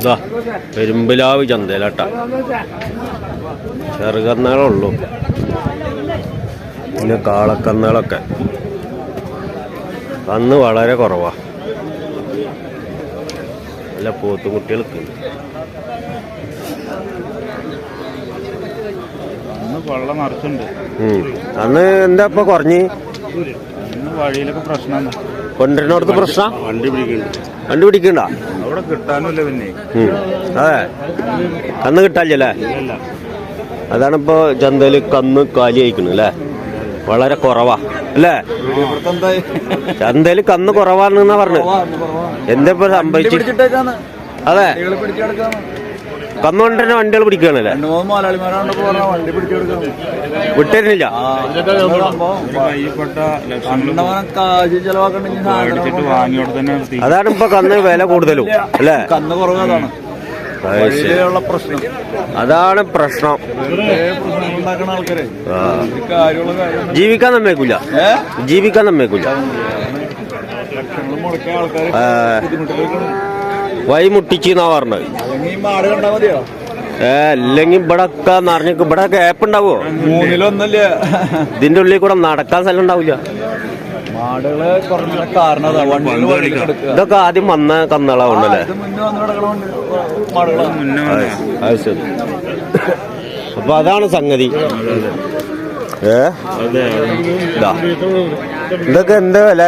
ഇതാ പെരുമ്പിലാവ് ചന്തയിലട്ട. ചെറുകന്നുകളുള്ളൂ. പിന്നെ കാളക്കന്നുകളൊക്കെ. കന്ന് വളരെ കുറവാ. നല്ല വെള്ളം നിറച്ചുണ്ട്. അന്ന് എന്താ ഇപ്പൊ കുറഞ്ഞ്? വഴിയിലൊക്കെ പ്രശ്നമാണ്. കൊണ്ടുവരുന്നിടത്ത് പ്രശ്നം? വണ്ടി പിടിക്കുന്നുണ്ട് വണ്ടി പിടിക്കണ്ട അവിടെ കിട്ടാനുമില്ല പിന്നെ. അതെ. കന്ന് കിട്ടാല്ലേ അതാണിപ്പോ ചന്തയിൽ കന്ന് കാലി അയക്കണു അല്ലേ? വളരെ കുറവാ. അല്ലേ? ചന്തയിൽ കന്ന് കുറവാണെന്നാ പറഞ്ഞു എന്താ ഇപ്പൊ സംഭവിച്ചു? അതെ. കന്ന് തന്നെ വണ്ടികൾ പിടിക്കുകയാണല്ലേ? രണ്ട് മൂന്ന് മലയാളിമാരാണ് വണ്ടി കാശ് ചെലവാക്കണ്ടെങ്കിൽ നിർത്തി. അതാണ് ഇപ്പൊ കന്ന് വില കൂടുതലും അല്ലേ? കന്ന് കുറവ് അതാണ്. പ്രശ്നം. അതാണ് പ്രശ്നം. ജീവിക്കാൻ നമ്മേക്കൂല ഏ? ജീവിക്കാൻ നമ്മേക്കൂല ലക്ഷങ്ങൾ മുടക്കിയ ആൾക്കാര് വഴി മുട്ടിച്ചെന്നാ പറഞ്ഞത്? ഏ അല്ലെങ്കിൽ ഇവിടെ ഒക്കെ നിറഞ്ഞു ഇവിടെ ഗ്യാപ്പ് ഉണ്ടാവോ? മൂന്നിലൊന്നല്ലേ ഇതിന്റെ ഉള്ളിൽ കൂടെ നടക്കാൻ സ്ഥലം ഉണ്ടാവില്ല. ഇതൊക്കെ ആദ്യം വന്ന കന്നളാവണല്ലേ. ശരി. അപ്പൊ അതാണ് സംഗതി. ഏ? ഇതൊക്കെ എന്താ വില?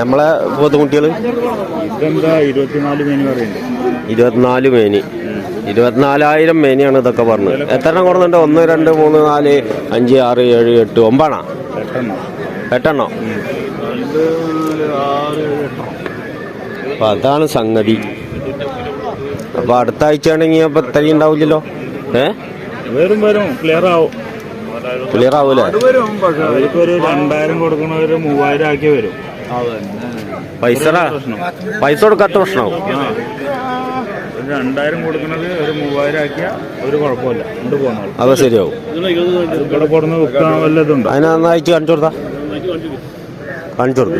നമ്മളെ പോത്തുകുട്ടികൾ ഇരുപത്തിനാല് മേനി ഇരുപത്തിനാലായിരം മേനിയാണ് ഇതൊക്കെ പറഞ്ഞത്. എത്ര എണ്ണം കൊടുക്കുന്നുണ്ട് ഒന്ന് രണ്ട് മൂന്ന് നാല് അഞ്ച് ആറ് ഏഴ് എട്ട് ഒമ്പതാണോ? എട്ടെണ്ണം. അപ്പൊ അതാണ് സംഗതി. അപ്പൊ അടുത്ത ആഴ്ച ആണെങ്കിൽ അപ്പൊ ഇത്രയും ഉണ്ടാവില്ലല്ലോ? ഏ? വരും വരും. ക്ലിയർ ആവും. ക്ലിയർ ആവൂലേ? രണ്ടായിരം കൊടുക്കണവര് മൂവായിരം ആക്കി വരും. പൈസ പൈസ കൊടുക്കാത്ത പ്രശ്നമാവും. ഒരു രണ്ടായിരം കൊടുക്കുന്നത് ഒരു മൂവായിരം ആക്കിയ ഒരു കുഴപ്പമില്ല. കൊണ്ട് പോകുന്നത് അത് ശരിയാവും. ഇവിടെ കൊടുന്ന് വിൽക്കാൻ വല്ലതുണ്ടോ? അതിനെ നന്നായിട്ട് കാണിച്ചു കൊടുത്താ. കാണിച്ചു കൊടുത്തു.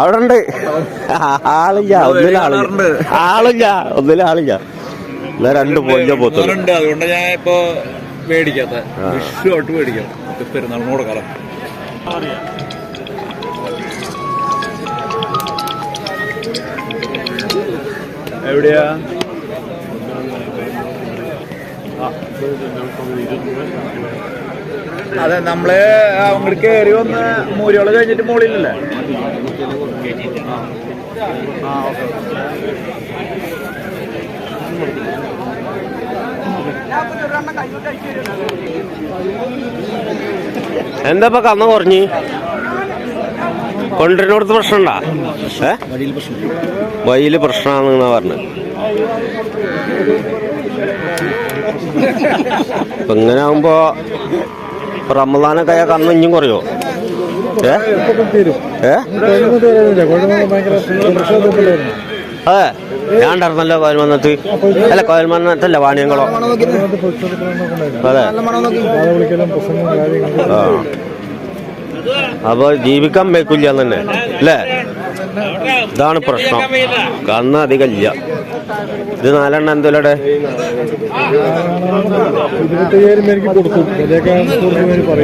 അവിടെ ഉണ്ട് ആളില്ല ഒന്നിലും ആളില്ല. ആളില്ല ഒന്നിലും ആളില്ല. എന്നാ രണ്ട് പൊല്ല പോത്തുള്ളൂ അതുകൊണ്ട് ഞാൻ ഇപ്പോ മേടിക്കാത്ത. വിഷു തൊട്ട് മേടിക്കാം. ഇത് പെരുന്നാളിന് എവിടെയാ? അതെ നമ്മൾ അങ്ങോട്ട് കയറി വന്ന് മൂരിയോൾ കഴിഞ്ഞിട്ട് മുകളിലല്ലേ? ആ ഓക്കെ എന്താ കന്ന് കുറഞ്ഞ്? കൊണ്ടുവരുന്നിടത്ത് പ്രശ്നമുണ്ടാ? ഏ? വഴിയിൽ പ്രശ്നമാണെന്നാ പറഞ്ഞത് അപ്പൊ ഇങ്ങനെ ഇപ്പൊ റമദാനൊക്കെ ആയ കണ്ണു ഇഞ്ഞും കുറയോ? ഏ? ഏ? അതെ. ഞാൻ ഉണ്ടായിരുന്നല്ലോ കോയൽമന്നത്ത് അല്ല കോയൽമന്നത്തല്ല വാണിയങ്കളോ അതെ. അപ്പൊ ജീവിക്കാൻ വെക്കില്ല തന്നെ. അല്ലേ ഇതാണ് പ്രശ്നം. കന്ന് അധികം ഇല്ല. ഇത് നാലെണ്ണം എന്തോലടെ?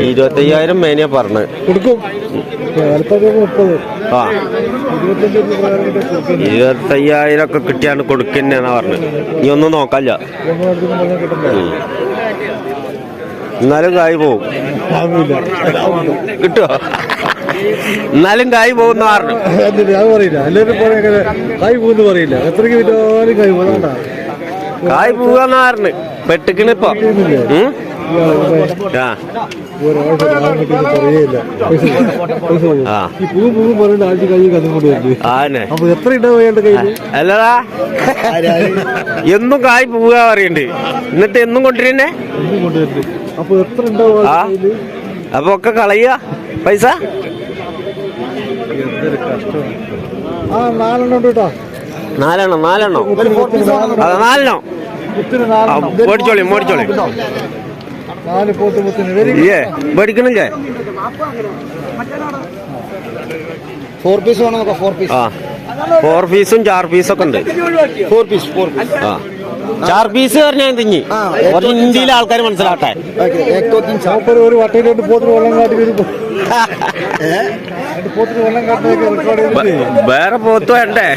ഇരുപത്തയ്യായിരം മേനിയ പറഞ്ഞ്. കൊടുക്കും. ആ. ഇരുപത്തയ്യായിരം ഒക്കെ കിട്ടിയാണ് കൊടുക്കുന്നേന്നാ പറഞ്ഞത് നീ ഒന്നും നോക്കല്ല ഒന്നും അടുത്തൊന്നും പറഞ്ഞാൽ കിട്ടണ്ട എന്നാലും കായ് പോവും. കിട്ടുമോ എന്നാലും കായ് പോകുന്ന പറഞ്ഞു ഞാൻ അത് പറയില്ല. എല്ലാവരും പറയാ കൈ പോകുന്നു പറയില്ല. എത്രയ്ക്ക് വിറ്റാലും കൈ പോകണ്ട കായ് പോവാന്ന് പറഞ്ഞു പെട്ടിക്കണിപ്പോ? ആ. അല്ലടാ. എന്നും കായ് പോവുക പറയണ്ട്. എന്നിട്ട് എന്നും കൊണ്ടിരുന്നേ അപ്പൊ എത്ര ഉണ്ടാവും ആ അപ്പൊ ഒക്കെ കളയുക. പൈസ? ആ നാലെണ്ണം ഉണ്ട് കേട്ടോ. നാലെണ്ണം നാലെണ്ണം. അതെ മേടിച്ചോളി മേടിച്ചോളി. നാല് പോത്ത് മുത്തിന് വെരി ഇല്ലേ മേടിക്കണില്ലേ? ഫോർ പീസ് വേണം? നോക്കാം ഫോർ പീസ് ആ ഫോർ പീസും ചാർ പീസൊക്കെ ഒക്കെ ഉണ്ട്. ഫോർ പീസ് ഫോർ പീസ് ആ. ചാർ പീസ് പറഞ്ഞാൽ തിങ്ങി ഒരു ഇന്ത്യയിലെ ആൾക്കാർ മനസ്സിലാട്ടെ വേറെ പോത്ത് വേണ്ടേ?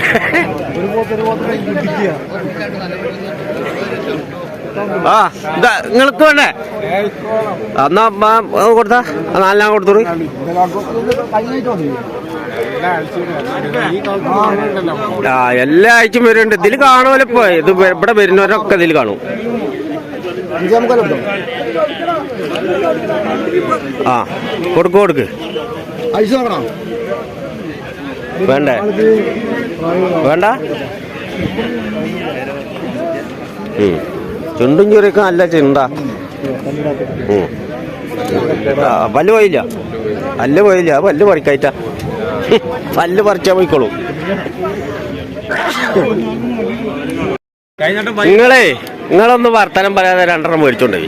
ആ ഇതാ നിങ്ങൾക്ക് വേണ്ടേ? എന്നാ കൊടുത്താ. നാലെണ്ണം കൊടുത്തോളൂ. ആ എല്ലാ ആഴ്ചയും വരുന്നുണ്ട്. ഇതിൽ കാണുമല്ലോ ഇപ്പൊ. ഇത് ഇവിടെ വരുന്നവരൊക്കെ ഇതിൽ കാണും. ആ കൊടുക്ക് കൊടുക്ക്. വേണ്ടേ? വേണ്ട. ചുണ്ടും ചൊറിയൊക്കെ നല്ല ചിന്ത പല്ല് പോയില്ല. പല്ല് പോയില്ല. പല്ല് പറിക്കായിട്ട. പല്ല് പറിച്ചാ പോയിക്കോളൂ. നിങ്ങളെ നിങ്ങളൊന്ന് വർത്തനം പറയാതെ രണ്ടെണ്ണം മേടിച്ചോണ്ടേ.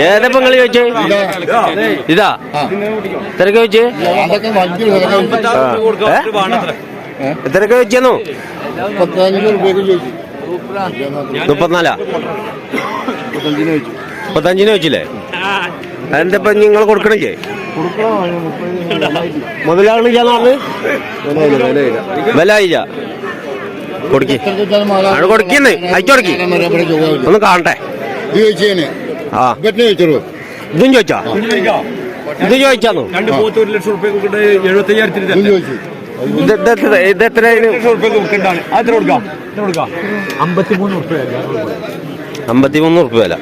ഏതപ്പോ നിങ്ങൾ ചോദിച്ചേ? ഇതാ. ഇത്രക്ക് ചോദിച്ചേ? രൂപയ്ക്ക് ചോദിച്ചു. മുപ്പത്തിനാലാ? മുപ്പത്തഞ്ചിന് ചോദിച്ചു. മുപ്പത്തഞ്ചിന് ഇപ്പൊ നിങ്ങൾ കൊടുക്കണില്ലേ? മുതലാളില്ലാന്ന് പറഞ്ഞ്? കൊടുക്കി. അവിടെ കൊടുക്കിന്ന്. അയച്ചു കൊടുക്കി. ഒന്ന് കാണട്ടെ. ആ. ഇതും ചോദിച്ചാ? ഇത് ചോദിച്ചാന്നു? ഇതും ചോദിച്ചു. ഇത് ഇത് എത്ര- അമ്പത്തിമൂന്ന് ഉറുപ്പ് വില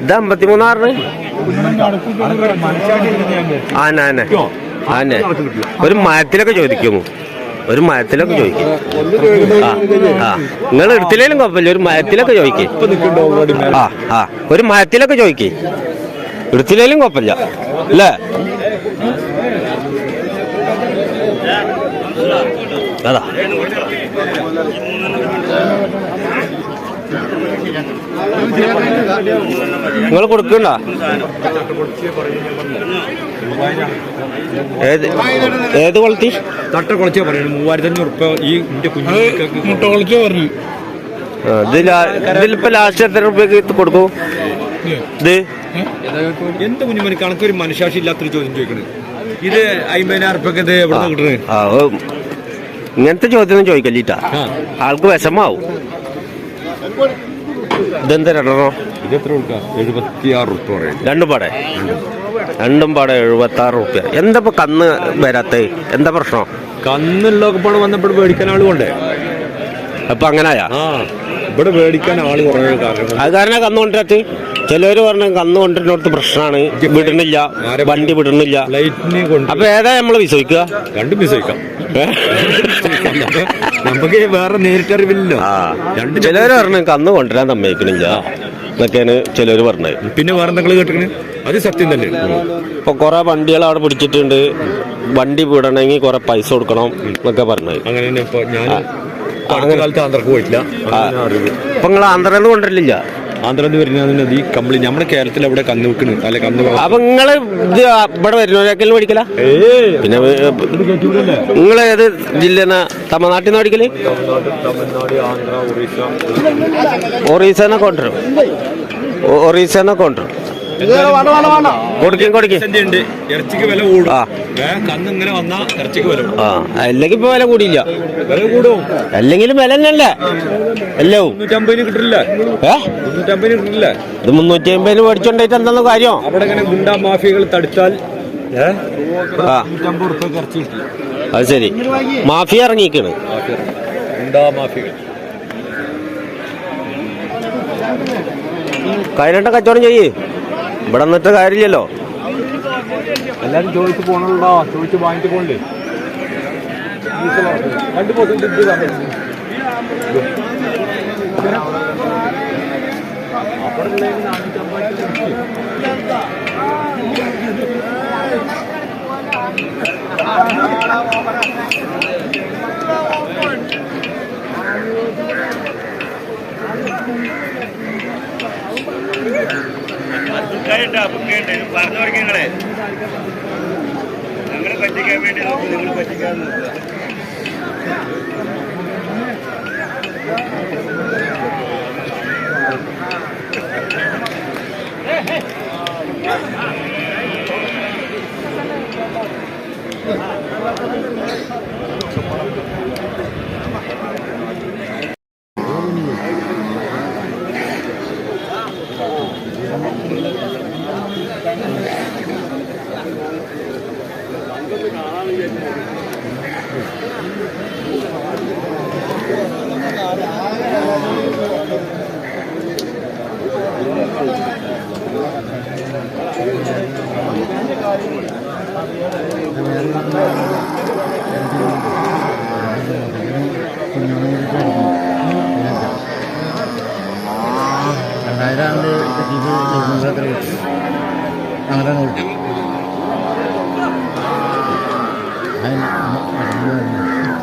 ഇത് അമ്പത്തിമൂന്നാറിന്? ഒരു മരത്തിലൊക്കെ ചോദിക്കുമോ? ഒരു മരത്തിലൊക്കെ ചോദിക്കും. ആ ആ. നിങ്ങൾ എടുത്തില്ലേലും കുഴപ്പമില്ല. ഒരു മരത്തിലൊക്കെ ചോദിക്കും. ആ ആ. ഒരു മരത്തിലൊക്കെ ചോദിക്കേ. എടുത്തില്ലേലും കുഴപ്പമില്ല. അല്ലേ അതാ നിങ്ങൾ കൊടുക്കണ്ട? ഏത് ഏത് ക്വാളിറ്റി തട്ട കുളച്ചാ പറയുന്നത്. മൂവായിരത്തി അഞ്ഞൂറ് ഈ എന്റെ കുഞ്ഞു മുട്ട കുളച്ചോ പറഞ്ഞു ഇത് ഇതിലിപ്പോ ലാസ്റ്റ് എത്ര റുപ്യക്ക് കൊടുക്കും? ഇത്? എന്ത് കുഞ്ഞുമണി കണക്കൊരു മനുഷ്യാശി ഇല്ലാത്തൊരു ചോദ്യം ചോദിക്കണേ. ഇത് അമ്പതിനായിരം റുപ്യൊക്കെ ഇത് എവിടെ കിട്ടുന്നത് ഇങ്ങനത്തെ ചോദ്യം ചോദിക്കല്ലിട്ടാ. ആൾക്ക് വിഷമാവും. ഇതെന്താ രണ്ടെണ്ണോ ഇത് എത്ര കൊടുക്കാം എഴുപത്തി ആറ് റുപ്യ പറയും രണ്ടും പാടെ. രണ്ടും പാടെ എഴുപത്തി ആറ് റുപ്യ എന്താ ഇപ്പൊ കന്ന് വരാത്ത? എന്താ പ്രശ്നം? കന്നുള്ളൊക്കെ പണം വന്നപ്പോൾ മേടിക്കാൻ ആൾ കൊണ്ടേ. അപ്പൊ അങ്ങനായാ? ആ ഇവിടെ മേടിക്കാൻ ആൾ കുറേ കാരണം അത് കാരണം കന്ന് ചിലവര് പറഞ്ഞ കന്ന് കൊണ്ടിരുന്നിടത്ത് പ്രശ്നമാണ് വിടണില്ല വണ്ടി വിടണില്ല അപ്പൊ ഏതാ നമ്മൾ വിശ്വസിക്കുക? രണ്ടും വിശ്വസിക്കാം? നമുക്ക് വേറെ നേരിട്ടറിവില്ലല്ലോ ചിലവര് പറഞ്ഞു കന്ന് കൊണ്ടുവരാൻ സമ്മതിക്കണില്ല എന്നൊക്കെയാണ് ചിലർ പറഞ്ഞത്. പിന്നെ വേറെ എന്തെങ്കിലും അത് സത്യം തന്നെ. ഇപ്പൊ കുറെ വണ്ടികൾ അവിടെ പിടിച്ചിട്ടുണ്ട്. വണ്ടി വിടണമെങ്കിൽ കുറെ പൈസ കൊടുക്കണം എന്നൊക്കെ പറഞ്ഞത്. അങ്ങനെ തന്നെ ഇപ്പൊ ഞാൻ അങ്ങനെ. കാലത്ത് ആന്ധ്രക്ക് പോയിട്ടില്ല. ഇപ്പൊ നിങ്ങൾ ആന്ധ്രന്ന് കൊണ്ടുവരില്ല ആന്ധ്രയിൽ നിന്ന് വരുന്ന ഈ കമ്പിളി നമ്മുടെ കേരളത്തിൽ അവിടെ കന്ന് വെക്കണ്. അല്ലെ കന്ന് അപ്പൊ നിങ്ങൾ ഇത് ഇവിടെ വരുന്നവരൊക്കെ മേടിക്കല? പിന്നെ നിങ്ങൾ ഏത് ജില്ല തമിഴ്നാട്ടിൽ നിന്ന് മേടിക്കൽ? ഒറീസ. ഒറീസനെ കൊണ്ടുവരും. ഒറീസ ഒറീസനെ കൊണ്ടുവരും. കൊടുക്കും കൊടുക്കും. ഇറച്ചിന്റെ ഉണ്ട്. ഇറച്ചിക്ക് വില കൂടും. കന്ന് ഇങ്ങനെ വന്നാ ഇറച്ചിക്ക് വില കൂടും. ആ അല്ലെങ്കിൽ ഇപ്പൊ വില കൂടിയില്ല. വില കൂടും. അല്ലെങ്കിലും വില തന്നെയല്ലേ അല്ലോ? മുന്നൂറ്റമ്പതിന് കിട്ടില്ല. മുന്നൂറ്റമ്പതിന് കിട്ടില്ല. ഇത് മുന്നൂറ്റി അമ്പതിന് മേടിച്ചോണ്ടായിട്ട് എന്താന്ന് കാര്യം? അവിടെ ഇങ്ങനെ ഗുണ്ടാ മാഫിയകൾ തടുത്താൽ ആ. നൂറ്റമ്പത് റുപ്യ ഇറച്ചി കിട്ടി. അത് ശരി. മാഫിയ ഇറങ്ങിക്കണ് ഗുണ്ടാ മാഫിയകൾ. കൈരണ്ട കച്ചവടം ചെയ്യ്. ഇവിടെ നിന്നിട്ട് കാര്യമില്ലല്ലോ. എല്ലാരും ചോദിച്ചു പോണല്ലോ ചോദിച്ചു വാങ്ങിട്ട് പോണ്ടേ പോത്തും തിരിച്ച് പറഞ്ഞു പറഞ്ഞു കൊടുക്കങ്ങളെ പറ്റിക്കാൻ രണ്ടായിരം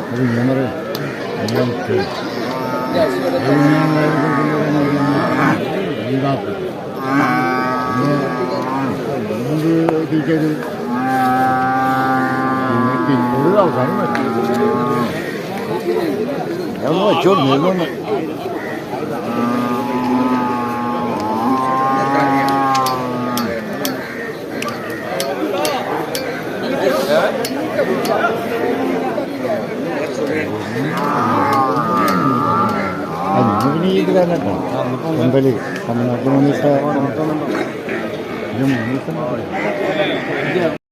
അത് ഞാൻ പറയാം ടീച്ചർ പിന്നീട് അവസാനം ഞാൻ കേട്ടോ മുമ്പൽ തമിഴ്നാട്ടിൽ മൂന്ന് ദിവസം ദിവസം.